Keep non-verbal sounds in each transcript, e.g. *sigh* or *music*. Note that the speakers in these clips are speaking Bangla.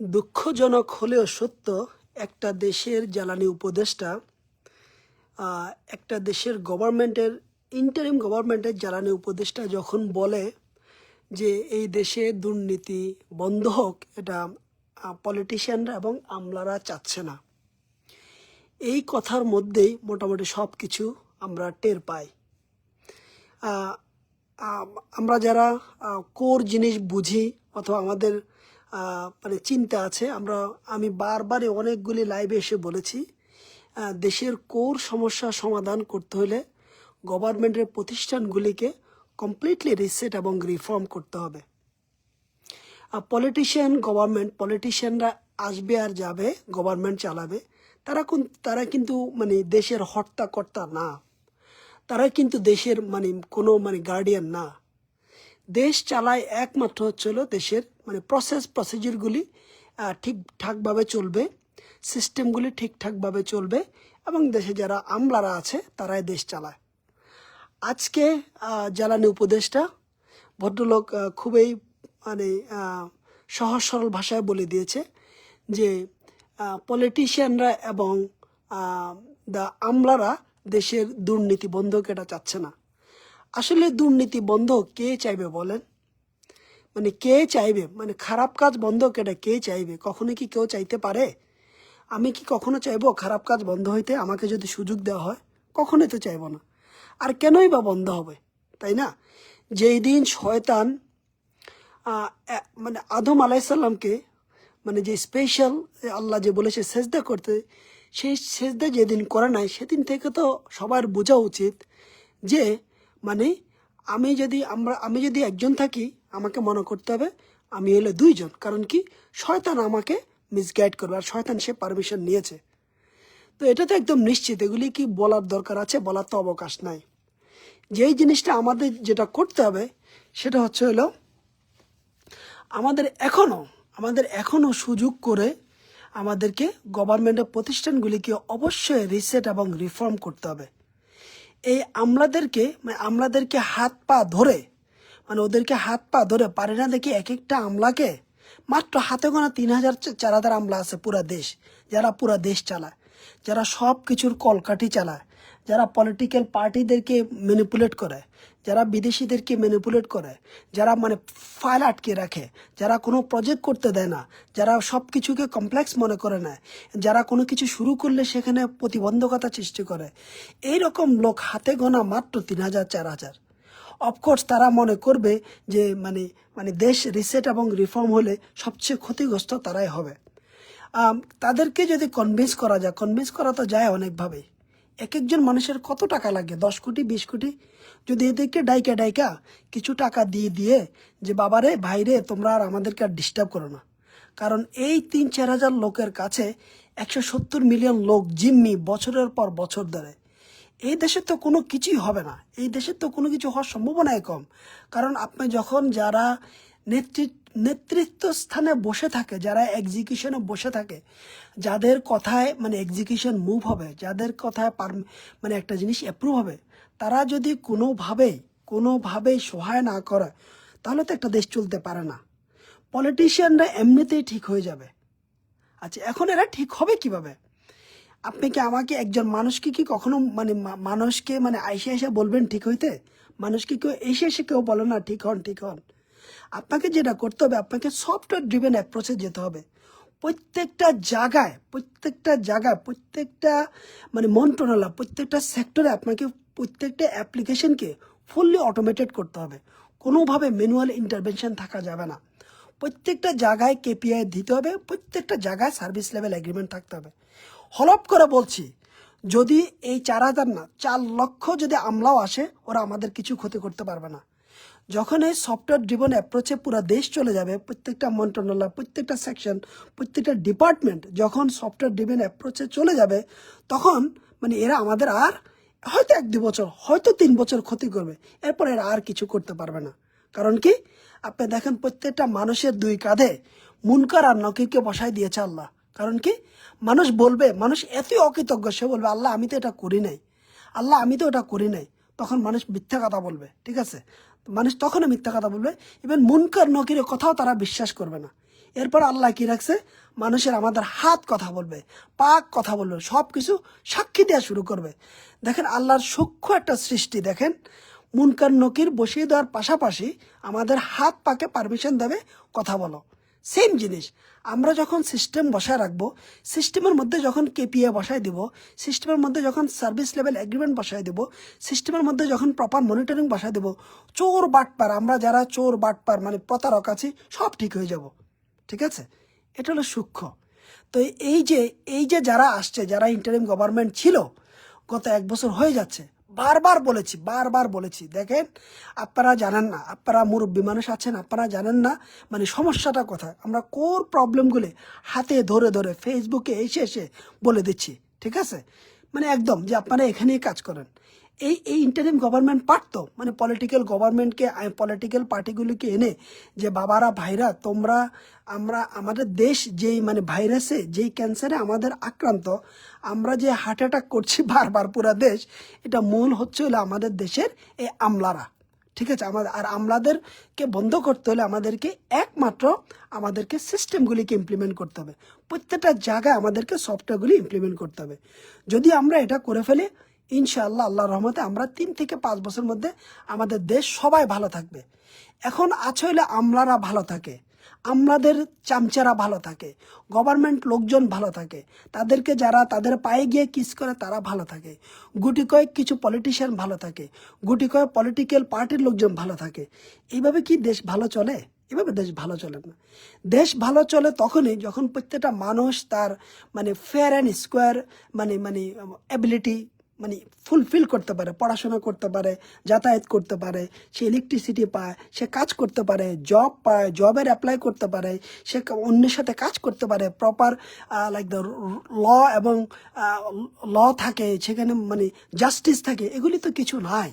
দুঃখজনক হলেও সত্য, একটা দেশের জ্বালানি উপদেষ্টা একটা দেশের গভর্নমেন্টের ইন্টারিম গভর্নমেন্টের জ্বালানি উপদেষ্টা যখন বলে যে এই দেশে দুর্নীতি বন্ধ হোক, এটা পলিটিশিয়ানরা এবং আমলারা চাচ্ছে না। এই কথার মধ্যেই মোটামুটি সব কিছু আমরা টের পাই। আমরা যারা কোর জিনিস বুঝি অথবা আমাদের মানে চিন্তা আছে। আমরা, আমি বারবারই অনেকগুলি লাইভে এসে বলেছি দেশের কোর সমস্যা সমাধান করতে হলে গভর্নমেন্টের প্রতিষ্ঠানগুলিকে কমপ্লিটলি রিসেট এবং রিফর্ম করতে হবে। পলিটিশিয়ান গভর্নমেন্ট পলিটিশিয়ানরা আসবে আর যাবে গভর্নমেন্ট চালাবে, তারা কোন, তারা কিন্তু মানে দেশের হর্তাকর্তা না। তারা কিন্তু দেশের মানে কোনো মানে গার্ডিয়ান না। দেশ চালায় একমাত্র হচ্ছিল দেশের মানে প্রসেস প্রসিজিওরগুলি ঠিকঠাকভাবে চলবে সিস্টেমগুলি ঠিকঠাকভাবে চলবে এবং দেশে যারা আমলারা আছে তারাই দেশ চালায়। আজকে জ্বালানি উপদেষ্টা ভদ্রলোক খুবই মানে সহজ সরল ভাষায় বলে দিয়েছে যে পলিটিশিয়ানরা এবং দা আমলারা দেশের দুর্নীতি বন্ধ এটা চাচ্ছে না। আসলে দুর্নীতি বন্ধ কে চাইবে বলেন? মানে কে চাইবে? মানে খারাপ কাজ বন্ধ কেটা কে চাইবে? কখনো কি কেউ চাইতে পারে? আমি কি কখনো চাইব খারাপ কাজ বন্ধ হইতে? আমাকে যদি সুযোগ দেওয়া হয়, কখনোই তো চাইব না। আর কেনই বা বন্ধ হবে? তাই না? যেই দিন শয়তান মানে আদম আলাইসাল্লামকে মানে যে স্পেশাল আল্লাহ যে বলেছে সেজদা করতে, সেই সেজদা যেদিন করে নাই, সেদিন থেকে তো সবার বোঝা উচিত যে মানে আমি যদি আমরা, আমি যদি একজন থাকি আমাকে মনে করতে হবে আমি হলো দুইজন। কারণ কি? শয়তান আমাকে মিসগাইড করবে আর শয়তান সে পারমিশন নিয়েছে। তো এটা তো একদম নিশ্চিত। এগুলি কি বলার দরকার আছে? বলার তো অবকাশ নাই। যেই জিনিসটা আমাদের যেটা করতে হবে, সেটা হচ্ছে হলো আমাদের এখনও আমাদের এখনও সুযোগ করে আমাদেরকে গভর্নমেন্টের প্রতিষ্ঠানগুলিকে অবশ্যই রিসেট এবং রিফর্ম করতে হবে। এই আমলাদেরকে মানে আমলাদেরকে হাত পা ধরে মানে ওদেরকে হাত পা ধরে পারে না দেখি এক একটা আমলাকে। মাত্র হাতে গোনা তিন হাজার চার হাজার আমলা আছে পুরা দেশ, যারা পুরা দেশ চালায়, যারা সব কিছুর কলকাঠি চালায়, যারা পলিটিক্যাল পার্টিদেরকে ম্যানিপুলেট করে, যারা বিদেশিদেরকে ম্যানিপুলেট করে, যারা মানে ফাইল আটকে রাখে, যারা কোনো প্রজেক্ট করতে দেয় না, যারা সব কিছুকে কমপ্লেক্স মনে করে নেয়, যারা কোনো কিছু শুরু করলে সেখানে প্রতিবন্ধকতা সৃষ্টি করে। এই রকম লোক হাতে গোনা মাত্র তিন হাজার, চার হাজার। অফকোর্স তারা মনে করবে যে মানে মানে দেশ রিসেট এবং রিফর্ম হলে সবচেয়ে ক্ষতিগ্রস্ত তারাই হবে। তাদেরকে যদি কনভিন্স করা যায় কনভিন্স করা তো যায় অনেকভাবে এক একজন মানুষের কত টাকা লাগে? দশ কোটি, বিশ কোটি? যদি এদেরকে ডাইকা ডাইকা কিছু টাকা দিয়ে দিয়ে যে, বাবারে, ভাইরে, তোমরা আর আমাদেরকে আর ডিস্টার্ব করো না। কারণ এই তিন চার হাজার লোকের কাছে একশো সত্তর মিলিয়ন লোক জিম্মি বছরের পর বছর ধরে। এই দেশে তো কোনো কিছুই হবে না। এই দেশে তো কোনো কিছু হওয়ার সম্ভাবনাই কম। কারণ আপনি যখন যারা নেতৃত্ব নেতৃত্ব স্থানে বসে থাকে, যারা এক্সিকিউশনে বসে থাকে, যাদের কথায় মানে এক্সিকিউশন মুভ হবে, যাদের কথায় পার মানে একটা জিনিস অ্যাপ্রুভ হবে, তারা যদি কোনোভাবেই কোনোভাবেই সহায় না করে, তাহলে তো একটা দেশ চলতে পারে না। পলিটিশিয়ানরা এমনিতেই ঠিক হয়ে যাবে। আচ্ছা এখন এরা ঠিক হবে কীভাবে? আপনি কি আমাকে একজন মানুষকে কি কখনো মানে মানুষকে মানে আইসে এসে বলবেন ঠিক হইতে? মানুষকে কেউ এসে এসে কেউ বলে না, ঠিক হন ঠিক হন। আপনাকে যেটা করতে হবে, আপনাকে সফটওয়্যার ড্রিভেন অ্যাপ্রোচে যেতে হবে। প্রত্যেকটা জায়গায় প্রত্যেকটা জায়গায়, প্রত্যেকটা মানে মন্ত্রণালয়, প্রত্যেকটা সেক্টরে আপনাকে প্রত্যেকটা অ্যাপ্লিকেশনকে ফুললি অটোমেটেড করতে হবে। কোনোভাবে ম্যানুয়াল ইন্টারভেনশন থাকা যাবে না। প্রত্যেকটা জায়গায় কেপিআই দিতে হবে, প্রত্যেকটা জায়গায় সার্ভিস লেভেল এগ্রিমেন্ট থাকতে হবে। হলপ করে বলছি, যদি এই চার হাজার না, চার লক্ষ যদি আমলাও আসে, ওরা আমাদের কিছু ক্ষতি করতে পারবে না। যখন এই সফটওয়্যার ড্রিভন অ্যাপ্রোচে পুরো দেশ চলে যাবে, প্রত্যেকটা মন্ত্রণালয়, প্রত্যেকটা সেকশন প্রত্যেকটা ডিপার্টমেন্ট যখন সফটওয়্যার ড্রিভেন অ্যাপ্রোচে চলে যাবে, তখন মানে এরা আমাদের আর হয়তো এক দু বছর হয়তো তিন বছর ক্ষতি করবে। এরপর এরা আর কিছু করতে পারবে না। কারণ কি? আপনি দেখেন প্রত্যেকটা মানুষের দুই কাঁধে মুনকার আর নকিরকে বসাই দিয়েছে আল্লাহ। কারণ কি? মানুষ বলবে, মানুষ এতই অকৃতজ্ঞ, সে বলবে, আল্লাহ, আমি তো এটা করি নাই। আল্লাহ, আমি তো এটা করি নাই। তখন মানুষ মিথ্যা কথা বলবে, ঠিক আছে? মানুষ তখনও মিথ্যা কথা বলবে। ইভেন মুনকার নকিরের কথাও তারা বিশ্বাস করবে না। এরপর আল্লাহ কি রাখছে? মানুষের আমাদের হাত কথা বলবে, পাক কথা বলবে সব কিছু সাক্ষী দেওয়া শুরু করবে। দেখেন আল্লাহর সূক্ষ্ম একটা সৃষ্টি, দেখেন? মুনকার নকির বসিয়ে দেওয়ার পাশাপাশি আমাদের হাত পাকে পারমিশন দেবে, কথা বলো। সেম জিনিস, আমরা যখন সিস্টেম বসায় রাখব সিস্টেমের মধ্যে যখন কেপিএ বসায় দিব সিস্টেমের মধ্যে যখন সার্ভিস লেভেল এগ্রিমেন্ট বসায় দিব সিস্টেমের মধ্যে যখন প্রপার মনিটরিং বসায় দেব, চোর বাটপার, আমরা যারা চোর বাটপার মানে প্রতারক আছি, সব ঠিক হয়ে যাব। ঠিক আছে? এটা হলো সূক্ষ্ম। তো এই যে এই যে যারা আসছে, যারা ইন্টারিম গভর্নমেন্ট ছিল, গত এক বছর হয়ে যাচ্ছে বারবার বলেছি বারবার বলেছি। দেখেন, আপনারা জানেন না, আপনারা মুরব্বী মানুষ আছেন, আপনারা জানেন না মানে সমস্যাটা কথা আমরা কোর প্রবলেমগুলি হাতে ধরে ধরে ফেসবুকে এসে এসে বলে দিচ্ছি, ঠিক আছে? মানে একদম যে আপনারা এখানেই কাজ করেন। এই এই ইন্টারিম গভর্নমেন্ট পারতো মানে পলিটিক্যাল গভর্নমেন্টকে পলিটিক্যাল পার্টিগুলিকে এনে যে বাবারা, ভাইরা, তোমরা, আমরা, আমাদের দেশ যেই মানে ভাইরাসে যেই ক্যান্সারে আমাদের আক্রান্ত, আমরা যে হার্ট অ্যাটাক করছি *laughs* বারবার পুরা দেশ, এটা মূল হচ্ছে হলো আমাদের দেশের এই আমলারা। ঠিক আছে? আমাদের, আর আমলাদেরকে বন্ধ করতে হলে আমাদেরকে একমাত্র আমাদেরকে সিস্টেমগুলিকে ইমপ্লিমেন্ট করতে হবে। প্রত্যেকটা জায়গায় আমাদেরকে সফটওয়্যারগুলি ইমপ্লিমেন্ট করতে হবে। যদি আমরা এটা করে ফেলি ইনশাআল্লাহ আল্লাহ রহমতে আমরা তিন থেকে পাঁচ বছরের মধ্যে আমাদের দেশ সবাই ভালো থাকবে। এখন আছে হইলে আমলারা ভালো থাকে, আমলাদের চামচারা ভালো থাকে গভর্নমেন্ট লোকজন ভালো থাকে, তাদেরকে যারা তাদের পায়ে গিয়ে কিস করে তারা ভালো থাকে, গুটি কয়েক কিছু পলিটিশিয়ান ভালো থাকে, গুটি কয়েক পলিটিক্যাল পার্টির লোকজন ভালো থাকে। এইভাবে কি দেশ ভালো চলে? এভাবে দেশ ভালো চলে না। দেশ ভালো চলে তখনই যখন প্রত্যেকটা মানুষ তার মানে ফেয়ার অ্যান্ড স্কোয়ার মানে মানে অ্যাবিলিটি মানে ফুলফিল করতে পারে, পড়াশোনা করতে পারে, যাতায়াত করতে পারে, সে ইলেকট্রিসিটি পায়, সে কাজ করতে পারে জব পায় জবের অ্যাপ্লাই করতে পারে, সে অন্যের সাথে কাজ করতে পারে প্রপার লাইক দ্য ল এবং ল থাকে, সেখানে মানে জাস্টিস থাকে, এগুলি তো কিছু নাই।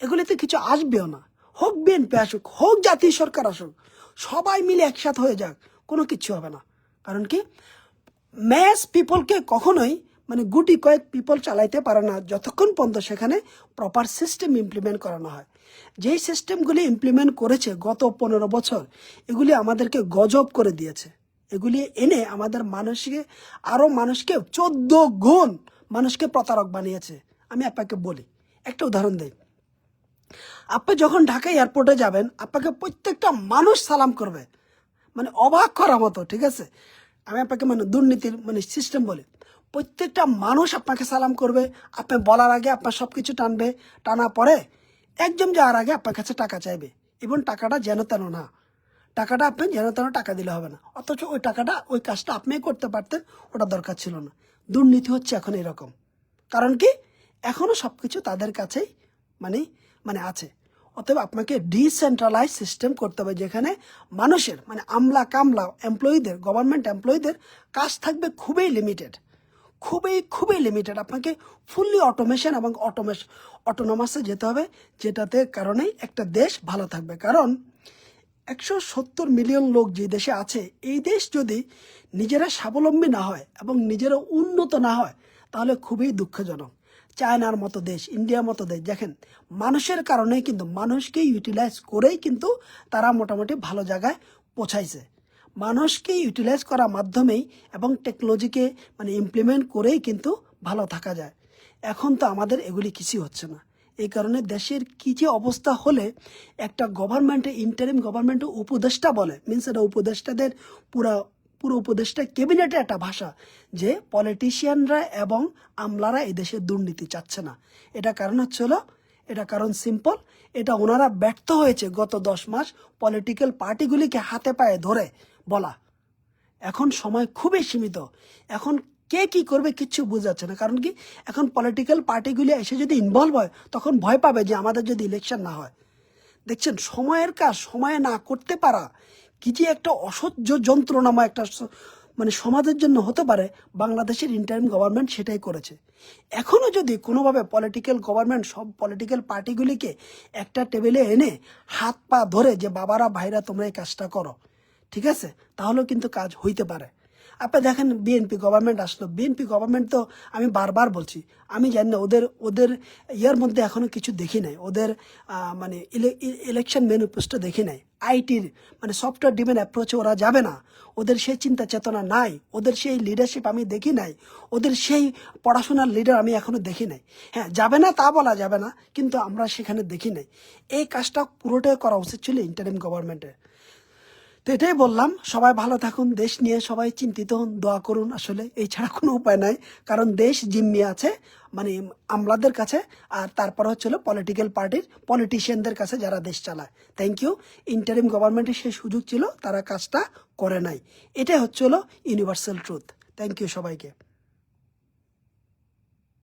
এগুলিতে কিছু আসবেও না। হোক বিএনপি আসুক, হোক জাতীয় সরকার আসুক, সবাই মিলে একসাথে হয়ে যাক, কোনো কিছু হবে না। কারণ কি? ম্যাস পিপলকে কখনোই মানে গুটি কয়েক পিপল চালাইতে পারে না, যতক্ষণ পর্যন্ত সেখানে প্রপার সিস্টেম ইমপ্লিমেন্ট করানো হয়। যেই সিস্টেমগুলি ইমপ্লিমেন্ট করেছে গত পনেরো বছর, এগুলি আমাদেরকে গজব করে দিয়েছে। এগুলি এনে আমাদের মানুষকে আরও মানুষকে চোদ্দ গুণ মানুষকে প্রতারক বানিয়েছে। আমি আপনাকে বলি, একটা উদাহরণ দিই। আপনি যখন ঢাকা এয়ারপোর্টে যাবেন, আপনাকে প্রত্যেকটা মানুষ সালাম করবে। মানে অবাক করার মতো, ঠিক আছে? আমি আপনাকে মানে দুর্নীতির মানে সিস্টেম বলি। প্রত্যেকটা মানুষ আপনাকে সালাম করবে, আপনি বলার আগে আপনার সব কিছু টানবে টানা পরে একজন যাওয়ার আগে আপনার কাছে টাকা চাইবে। এবং টাকাটা যেন তেন না। টাকাটা আপনি যেন তেন টাকা দিলে হবে না। অথচ ওই টাকাটা, ওই কাজটা আপনি করতে পারতেন, ওটা দরকার ছিল না। দুর্নীতি হচ্ছে এখন এরকম। কারণ কি? এখনও সব কিছু তাদের কাছেই মানে মানে আছে। অতএব আপনাকে ডিসেন্ট্রালাইজ সিস্টেম করতে হবে, যেখানে মানুষের মানে আমলা কামলা এমপ্লয়ীদের গভর্নমেন্ট এমপ্লয়ীদের কাজ থাকবে খুবই লিমিটেড খুবই খুবই লিমিটেড আপনাকে ফুললি অটোমেশন এবং অটোমেশ অটোনমাসে যেতে হবে, যেটাতে কারণেই একটা দেশ ভালো থাকবে। কারণ একশো সত্তর মিলিয়ন লোক যে দেশে আছে, এই দেশ যদি নিজেরা স্বাবলম্বী না হয় এবং নিজেরা উন্নত না হয়, তাহলে খুবই দুঃখজনক। চায়নার মতো দেশ ইন্ডিয়ার মতো দেশ, দেখেন, মানুষের কারণেই কিন্তু মানুষকে ইউটিলাইজ করেই কিন্তু তারা মোটামুটি ভালো জায়গায় পৌঁছাইছে। মানুষকে ইউটিলাইজ করার মাধ্যমেই এবং টেকনোলজিকে মানে ইমপ্লিমেন্ট করেই কিন্তু ভালো থাকা যায়। এখন তো আমাদের এগুলি কিছুই হচ্ছে না। এই কারণে দেশের কী যে অবস্থা হলে একটা গভর্নমেন্টে ইন্টারিম গভর্নমেন্টে উপদেষ্টা বলে মিনস এটা উপদেষ্টাদের পুরা, পুরো উপদেষ্টা ক্যাবিনেটে একটা ভাষা যে পলিটিশিয়ানরা এবং আমলারা এই দেশে দুর্নীতি চাচ্ছে না। এটা কারণ হচ্ছে হলো, এটা কারণ সিম্পল এটা ওনারা ব্যর্থ হয়েছে গত দশ মাস পলিটিক্যাল পার্টিগুলিকে হাতে পায়ে ধরে। বলা। এখন সময় খুবই সীমিত। এখন কে কি করবে কিচ্ছু বোঝাচ্ছে না। কারণ কি? এখন পলিটিক্যাল পার্টিগুলি এসে যদি ইনভলভ হয়, তখন ভয় পাবে যে আমাদের যদি ইলেকশন না হয়। দেখছেন, সময়ের কাজ, সময়ে না করতে পারা কি যে একটা অসহ্য যন্ত্রণাময় একটা মানে সমাজের জন্য হতে পারে, বাংলাদেশের ইন্টারিম গভর্নমেন্ট সেটাই করেছে। এখনও যদি কোনোভাবে পলিটিক্যাল গভর্নমেন্ট সব পলিটিক্যাল পার্টিগুলিকে একটা টেবিলে এনে হাত পা ধরে যে, বাবারা, ভাইরা, তোমরা এই কাজটা করো। ঠিক আছে? তাহলেও কিন্তু কাজ হইতে পারে। আপনি দেখেন বিএনপি গভর্নমেন্ট আসলো। বিএনপি গভর্নমেন্ট তো আমি বারবার বলছি, আমি জানি না, ওদের ওদের ইয়ার মধ্যে এখনও কিছু দেখি নাই। ওদের মানে ইলেকশন মেনু ম্যানিফেস্টো দেখি নাই। আইটির মানে সফটওয়্যার ডিমেন অ্যাপ্রোচে ওরা যাবে না। ওদের সেই চিন্তা চেতনা নাই। ওদের সেই লিডারশিপ আমি দেখি নাই। ওদের সেই পড়াশোনার লিডার আমি এখনও দেখি নাই। হ্যাঁ যাবে না তা বলা যাবে না, কিন্তু আমরা সেখানে দেখি নাই। এই কাজটা পুরোটাই করা উচিত ছিল ইন্টারিম গভর্নমেন্টের তো এটাই বললাম, সবাই ভালো থাকুন, দেশ নিয়ে সবাই চিন্তিত হন দোয়া করুন আসলে এছাড়া ছাড়া কোনো উপায় নাই, কারণ দেশ জিম্মি আছে মানে আমলাদের কাছে, আর তারপর হচ্ছিল পলিটিক্যাল পার্টির পলিটিশিয়ানদের কাছে যারা দেশ চালায়। থ্যাংক ইউ ইন্টারিম গভর্নমেন্টের সেই সুযোগ ছিল, তারা কাজটা করে নাই। এটাই হচ্ছিল ইউনিভার্সাল ট্রুথ থ্যাংক ইউ সবাইকে।